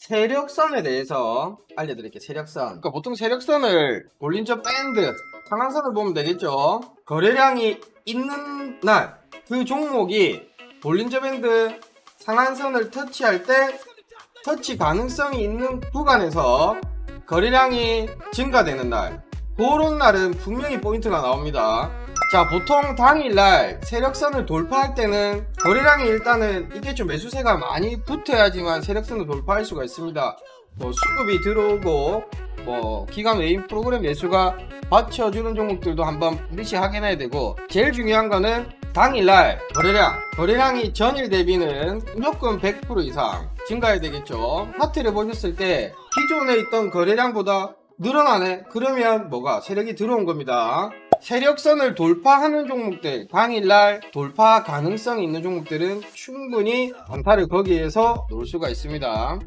세력선에 대해서 알려드릴게요. 세력선. 그러니까 보통 세력선을 볼린저 밴드 상한선을 보면 되겠죠. 거래량이 있는 날 그 종목이 볼린저 밴드 상한선을 터치할 때 터치 가능성이 있는 구간에서 거래량이 증가되는 날 그런 날은 분명히 포인트가 나옵니다. 자, 보통 당일날 세력선을 돌파할 때는 거래량이 일단은 이게 좀 매수세가 많이 붙어야지만 세력선을 돌파할 수가 있습니다. 뭐 수급이 들어오고 뭐 기간 외인 프로그램 매수가 받쳐주는 종목들도 한번 반드시 확인해야 되고 제일 중요한 거는 당일날 거래량 거래량이 전일 대비는 무조건 100% 이상 증가해야 되겠죠. 차트를 보셨을 때 기존에 있던 거래량보다 늘어나네. 그러면 뭐가? 세력이 들어온 겁니다 세력선을 돌파하는 종목들 당일날 돌파 가능성이 있는 종목들은 충분히 단타를 거기에서 놓을 수가 있습니다